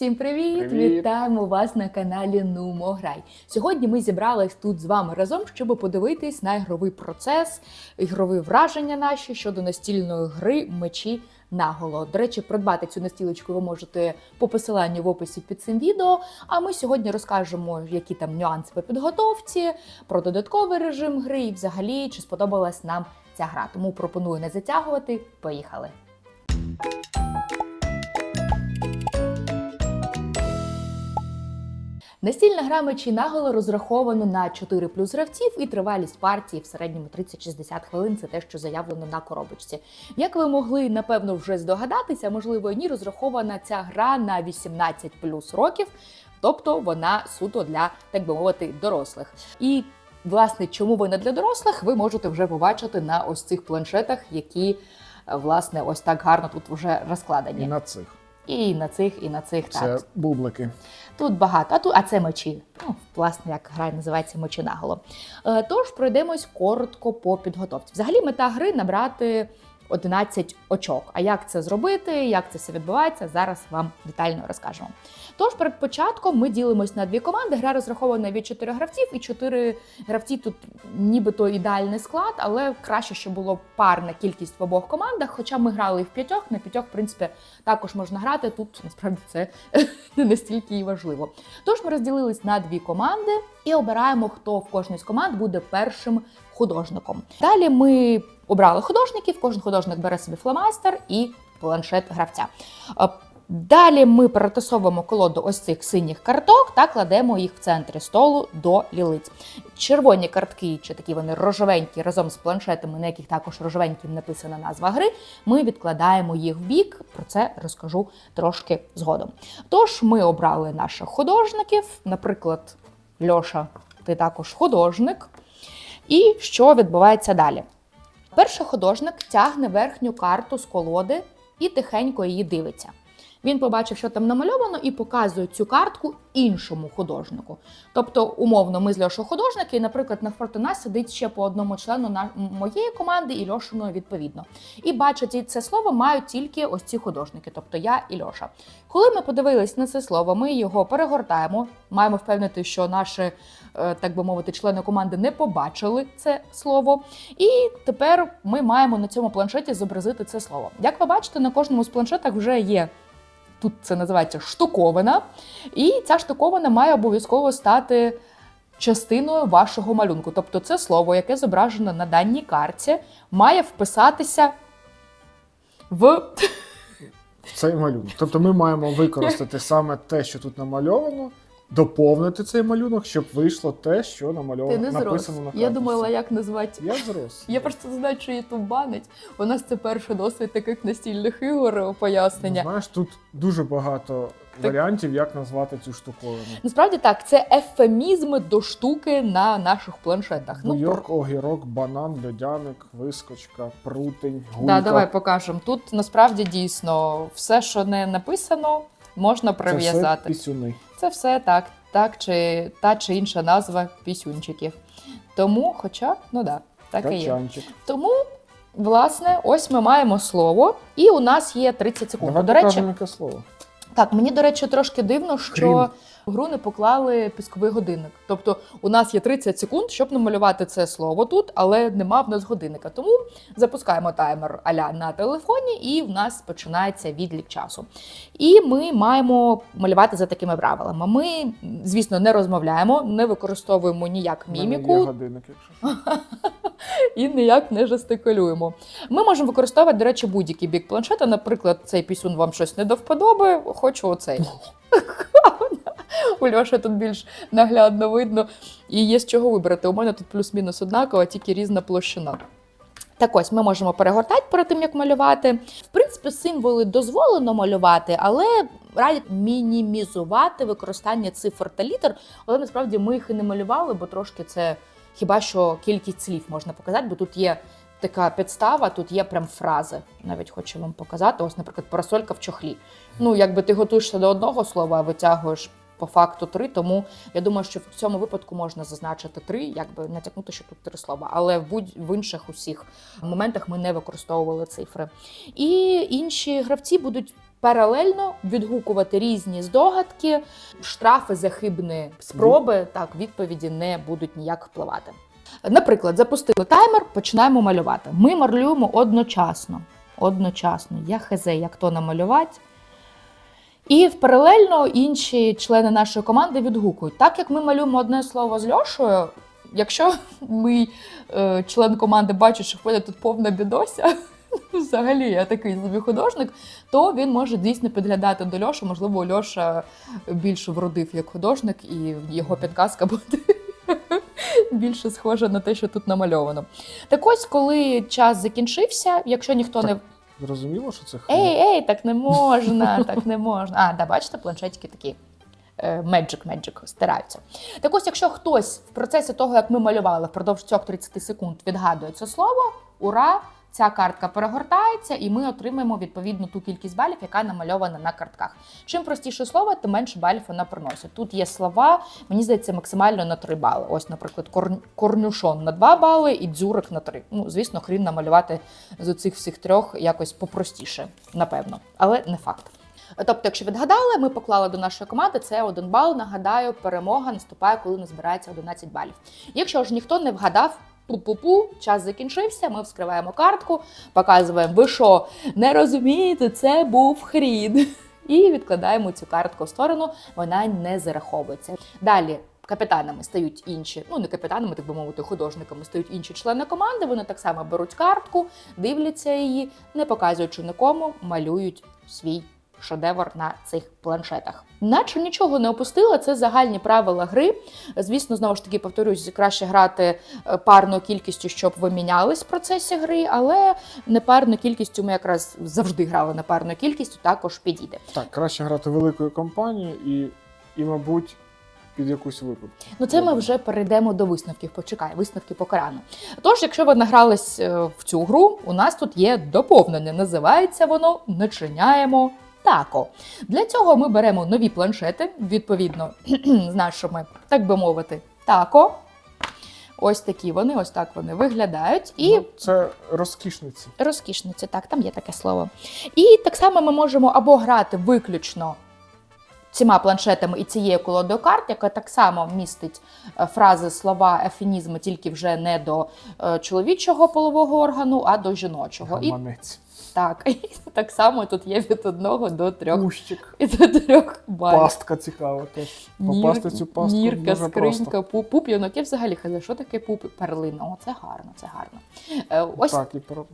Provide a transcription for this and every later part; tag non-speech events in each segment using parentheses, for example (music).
Всім привіт! Привіт! Вітаємо вас на каналі Нумо Грай. Сьогодні ми зібрались тут з вами разом, щоб подивитись на ігровий процес, ігрові враження наші щодо настільної гри мечі наголо. До речі, придбати цю настілочку ви можете по посиланню в описі під цим відео. А ми сьогодні розкажемо, які там нюанси по підготовці, про додатковий режим гри і взагалі чи сподобалась нам ця гра. Тому пропоную не затягувати. Поїхали! Настільна гра мечі наголо розраховано на 4 плюс гравців і тривалість партії в середньому 30-60 хвилин. Це те, що заявлено на коробочці. Як ви могли напевно вже здогадатися, можливо, ні, розрахована ця гра на 18 плюс років, тобто вона суто для, так би мовити, дорослих. І власне, чому вона для дорослих, ви можете вже побачити на ось цих планшетах, які власне ось так гарно тут вже розкладені. І на цих. І на цих, і на цих Це так. бублики. Тут багато, а тут, а це мечі. Ну, власне, як гра називається мечі наголо. Е, тож пройдемось коротко по підготовці. Взагалі, мета гри набрати 11 очок. А як це зробити, як це все відбувається, зараз вам детально розкажемо. Тож перед початком ми ділимось на дві команди. Гра розрахована від 4 гравців, і 4 гравці тут нібито ідеальний склад, але краще, щоб було парна кількість в обох командах. Хоча ми грали і в п'ятьох, на п'ятьох, в принципі, також можна грати. Тут насправді це (laughs) не настільки і важливо. Тож ми розділились на дві команди і обираємо, хто в кожній з команд буде першим художником. Далі ми обрали художників, кожен художник бере собі фломастер і планшет гравця. Е, Далі ми перетасовуємо колоду ось цих синіх карток та кладемо їх в центрі столу до лілиць. Червоні картки, чи такі вони рожевенькі, разом з планшетами, на яких також рожевеньким написана назва гри, ми відкладаємо їх в бік. Про це розкажу трошки згодом. Тож ми обрали наших художників, наприклад, Льоша, ти також художник. І що відбувається далі? Перший художник тягне верхню карту з колоди і тихенько її дивиться. Він побачив, що там намальовано, і показує цю картку іншому художнику. Тобто, умовно, ми з Льошою художники, і, наприклад, навпроти нас сидить ще по одному члену на моєї команди і Льошиної відповідно. І бачать це слово мають тільки ось ці художники, тобто я і Льоша. Коли ми подивились на це слово, ми його перегортаємо. Маємо впевнити, що наші, е, так би мовити, члени команди не побачили це слово. І тепер ми маємо на цьому планшеті зобразити це слово. Як ви бачите, на кожному з планшетах вже є. Тут це називається штуковина, і ця штуковина має обов'язково стати частиною вашого малюнку. Тобто, це слово, яке зображено на даній карті, має вписатися в В цей малюнок. Тобто ми маємо використати (laughs) саме те, що тут намальовано, доповнити цей малюнок, щоб вийшло те, що ти намальовано не зрос. написано на карті. Я думала, як назвати. Я зрос. (laughs) Я просто знаю, що Ютуб банить. У нас це перший досвід таких настільних ігор Ну, пояснення. Знаєш, тут дуже багато варіантів, як назвати цю штуковину. Насправді так, це ефемізми до штуки на наших планшетах. Ну, огірок, банан, льодяник, вискочка, прутень, гулька. Да, давай покажемо. Тут насправді дійсно все, що не написано, можна Це все прив'язати. пісюни. Це все так, так чи та чи інша назва пісюнчиків. Тому, хоча, ну да, так і є. Чанчик. Тому, власне, ось ми маємо слово, і у нас є 30 секунд. Давай до речі, покажемо, яке слово. Так, мені, до речі, трошки дивно, що Крім. в гру не поклали пісковий годинник. Тобто у нас є 30 секунд, щоб намалювати це слово тут, але нема в нас годинника. Тому запускаємо таймер аля на телефоні, і в нас починається відлік часу. І ми маємо малювати за такими правилами. Ми, звісно, не розмовляємо, не використовуємо ніяк міміку годинник, якщо що. (laughs) і ніяк не жестикулюємо. Ми можемо використовувати, до речі, будь-який бік планшета. Наприклад, цей пісюн вам щось не до вподоби, хочу оцей. (laughs) У Льоші тут більш наглядно видно, і є з чого вибрати. У мене тут плюс-мінус однаково, тільки різна площина. Так ось ми можемо перегортати перед тим, як малювати. В принципі, символи дозволено малювати, але радять мінімізувати використання цифр та літер. Але насправді ми їх і не малювали, бо трошки це хіба що кількість слів можна показати, бо тут є така підстава, тут є прям фрази. Навіть хочу вам показати. Ось, наприклад, парасолька в чохлі. Ну, якби ти готуєшся до одного слова, а витягуєш по факту три. Тому я думаю, що в цьому випадку можна зазначити три, якби натякнути, що тут три слова. Але в будь в інших усіх моментах ми не використовували цифри. І інші гравці будуть паралельно відгукувати різні здогадки, штрафи за хибні спроби, так, відповіді не будуть ніяк впливати. Наприклад, запустили таймер, починаємо малювати. Ми малюємо одночасно. Одночасно. Я хз, як то намалювати. І в паралельно інші члени нашої команди відгукують. Так як ми малюємо одне слово з Льошою, якщо мій е, член команди бачить, що ходить тут повна бідося, взагалі я такий собі художник, то він може дійсно підглядати до Льоші. Можливо, Льоша більше вродив як художник, і його підказка буде (laughs) більше схожа на те, що тут намальовано. Так ось, коли час закінчився, якщо ніхто не Зрозуміло, що це хрень? Ей, ей, так не можна, так не можна. А, да, бачите, планшетики такі. Magic, Magic, стираються. Так ось, якщо хтось в процесі того, як ми малювали впродовж цих 30 секунд, відгадує це слово, ура! Ця картка перегортається, і ми отримаємо відповідно ту кількість балів, яка намальована на картках. Чим простіше слово, тим менше балів вона приносить. Тут є слова, мені здається, максимально на 3 бали. Ось, наприклад, корнюшон на 2 бали і дзюрик на 3. Ну, звісно, хрін намалювати з оцих всіх трьох якось попростіше, напевно, але не факт. Тобто, якщо відгадали, ми поклали до нашої команди це один бал. Нагадаю, перемога наступає, коли назбирається 11 балів. Якщо ж ніхто не вгадав. Пу-пу-пу, час закінчився. Ми вскриваємо картку, показуємо, ви що, не розумієте, це був хрін. І відкладаємо цю картку в сторону, вона не зараховується. Далі капітанами стають інші, ну не капітанами, так би мовити, художниками стають інші члени команди. Вони так само беруть картку, дивляться її, не показуючи нікому, малюють свій шедевр на цих планшетах. Наче нічого не опустила, це загальні правила гри. Звісно, знову ж таки повторюсь, краще грати е, парною кількістю, щоб ви мінялись в процесі гри, але непарною кількістю ми якраз завжди грали непарною кількістю, також підійде. Так, краще грати великою компанією і, і, мабуть, під якусь випадку. Ну, це ми вже перейдемо до висновків. Почекай, висновки покарано. Тож, якщо ви награлись е, в цю гру, у нас тут є доповнення. Називається воно Начиняємо тако. Для цього ми беремо нові планшети, відповідно (clears throat) з нашими, так би мовити, тако. Ось такі вони, ось так вони виглядають. І Ну, це розкішниці. розкішниці, так, там є таке слово. І так само ми можемо або грати виключно цими планшетами і цією колодою карт, яка так само містить е, фрази, слова, ефемізми, тільки вже не до е, чоловічого полового органу, а до жіночого. І так, (laughs) і так само тут є від одного до трьох Кущик. і до трьох балів. Пастка цікава теж. Попасти Нір- цю пастку Нірка, дуже просто. скринька, пуп, пуп'янок. Я взагалі хазя, що таке пуп? Перлина. О, це гарно, це гарно. Е, Ось Так, і про...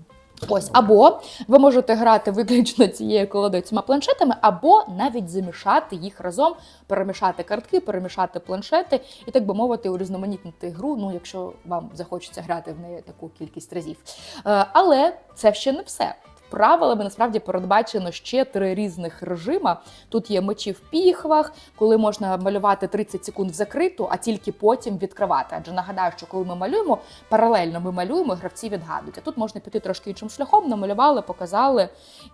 Ось або ви можете грати виключно цією колодою цими планшетами, або навіть замішати їх разом, перемішати картки, перемішати планшети і так би мовити, урізноманітнити гру. Ну, якщо вам захочеться грати в неї таку кількість разів. Е, Але це ще не все. Правилами насправді передбачено ще три різних режима. Тут є мечі в піхвах, коли можна малювати 30 секунд в закриту, а тільки потім відкривати. Адже нагадаю, що коли ми малюємо, паралельно ми малюємо, гравці відгадують. А тут можна піти трошки іншим шляхом, намалювали, показали,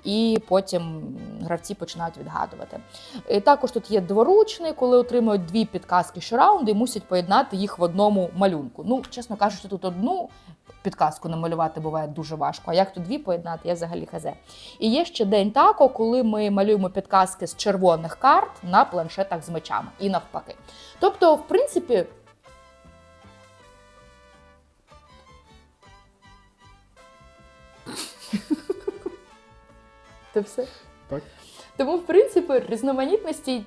і потім гравці починають відгадувати. І також тут є дворучний, коли отримують дві підказки щораунду і мусять поєднати їх в одному малюнку. Ну, чесно кажучи, тут одну підказку намалювати буває дуже важко. А як тут дві поєднати, я взагалі хазе. І є ще день тако, коли ми малюємо підказки з червоних карт на планшетах з мечами і навпаки. Тобто, в принципі. (laughs) Це все. Так. Тому, в принципі, різноманітності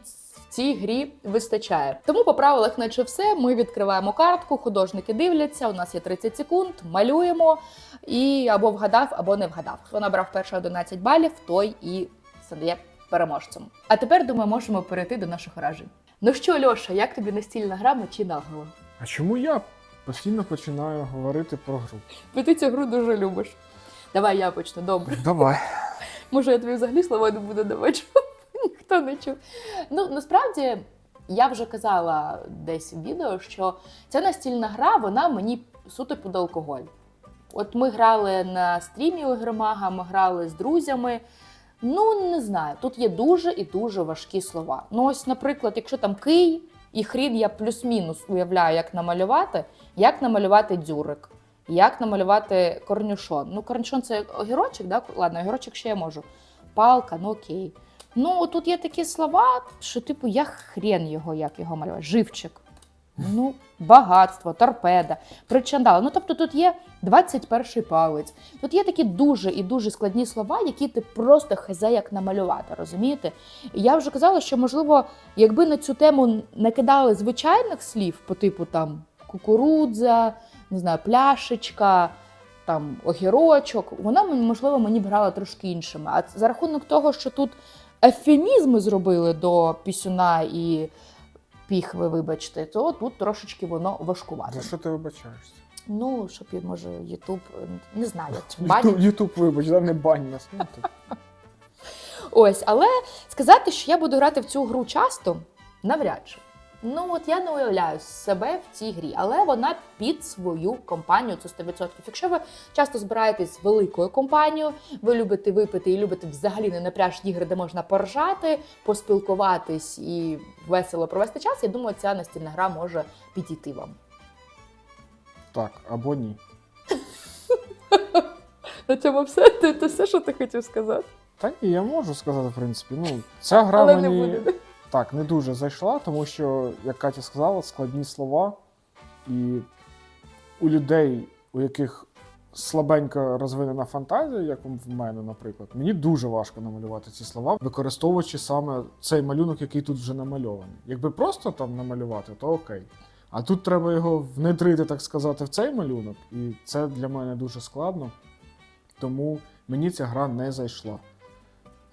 цій грі вистачає. Тому по правилах, наче все, ми відкриваємо картку, художники дивляться. У нас є 30 секунд, малюємо і або вгадав, або не вгадав. Хто набрав перші 11 балів, той і стає переможцем. А тепер думаю, можемо перейти до наших вражень. Ну що, Льоша, як тобі настільна гра мечі наголо? А чому я постійно починаю говорити про гру? Бо ти цю гру дуже любиш. Давай я почну, добре. Давай. Може, я тобі взагалі слова не буду давати, ніхто не чув. Ну, насправді, я вже казала десь в відео, що ця настільна гра, вона мені суто під алкоголь. От ми грали на стрімі у Громага, ми грали з друзями. Ну, не знаю, тут є дуже і дуже важкі слова. Ну, ось, наприклад, якщо там кий і хрін, я плюс-мінус уявляю, як намалювати, як намалювати дзюрик, як намалювати корнюшон. Ну, корнюшон це огірочок, да? ладно, огірочок ще я можу. Палка, ну окей. Ну, тут є такі слова, що, типу, я хрен його, як його малювати. Живчик. Ну, багатство, торпеда, причандала. Ну, тобто тут є 21 палець. Тут є такі дуже і дуже складні слова, які ти просто хазе як намалювати, розумієте? І я вже казала, що, можливо, якби на цю тему накидали звичайних слів по типу там кукурудза, не знаю, пляшечка, там огірочок, вона можливо мені б грала трошки іншими. А за рахунок того, що тут ефемізми зробили до пісюна і піхви, вибачте, то тут трошечки воно важкувато. За що ти вибачаєшся? Ну, щоб я, може, Ютуб не знаю, чи банять. Ютуб, вибач, да, не бань нас. Ось, але сказати, що я буду грати в цю гру часто, навряд чи. Ну, от я не уявляю себе в цій грі, але вона під свою компанію, це 100%. Якщо ви часто збираєтесь з великою компанією, ви любите випити і любите взагалі не напряжні ігри, де можна поржати, поспілкуватись і весело провести час, я думаю, ця настільна гра може підійти вам. так, або ні. (laughs) На цьому все? Це все, що ти хотів сказати? Та ні, я можу сказати, в принципі. Ну, ця гра Але не буде. Так не дуже зайшла, тому що, як Катя сказала, складні слова. І у людей, у яких слабенько розвинена фантазія, як в мене, наприклад, мені дуже важко намалювати ці слова, використовуючи саме цей малюнок, який тут вже намальований. Якби просто там намалювати, то окей. А тут треба його внедрити, так сказати, в цей малюнок, і це для мене дуже складно. Тому мені ця гра не зайшла.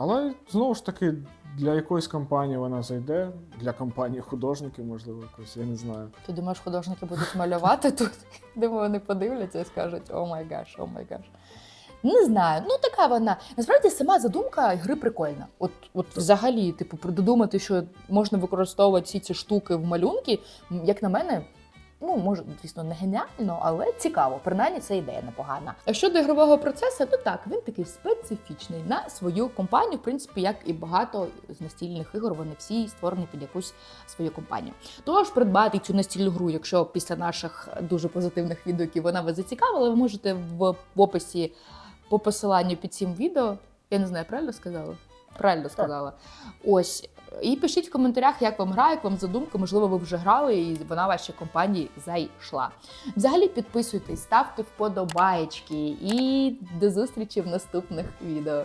Але знову ж таки, для якоїсь компанії вона зайде, для компанії художників, можливо, якось, я не знаю. Ти думаєш, художники будуть малювати тут? (laughs) Думаю, вони подивляться і скажуть: о май гаш, о май гаш. Не знаю, ну така вона. Насправді сама задумка гри прикольна. От, от взагалі, типу, придумати, що можна використовувати всі ці штуки в малюнки, як на мене. Ну, може, звісно, не геніально, але цікаво. Принаймні, це ідея непогана. А щодо ігрового процесу, ну так, він такий специфічний на свою компанію, в принципі, як і багато з настільних ігор, вони всі створені під якусь свою компанію. Тож придбати цю настільну гру, якщо після наших дуже позитивних відгуків вона вас зацікавила, ви можете в описі по посиланню під цим відео. Я не знаю, правильно сказала? Правильно сказала. Ось. І пишіть в коментарях, як вам гра, як вам задумка, можливо, ви вже грали і вона вашій компанії зайшла. Взагалі підписуйтесь, ставте вподобаєчки і до зустрічі в наступних відео.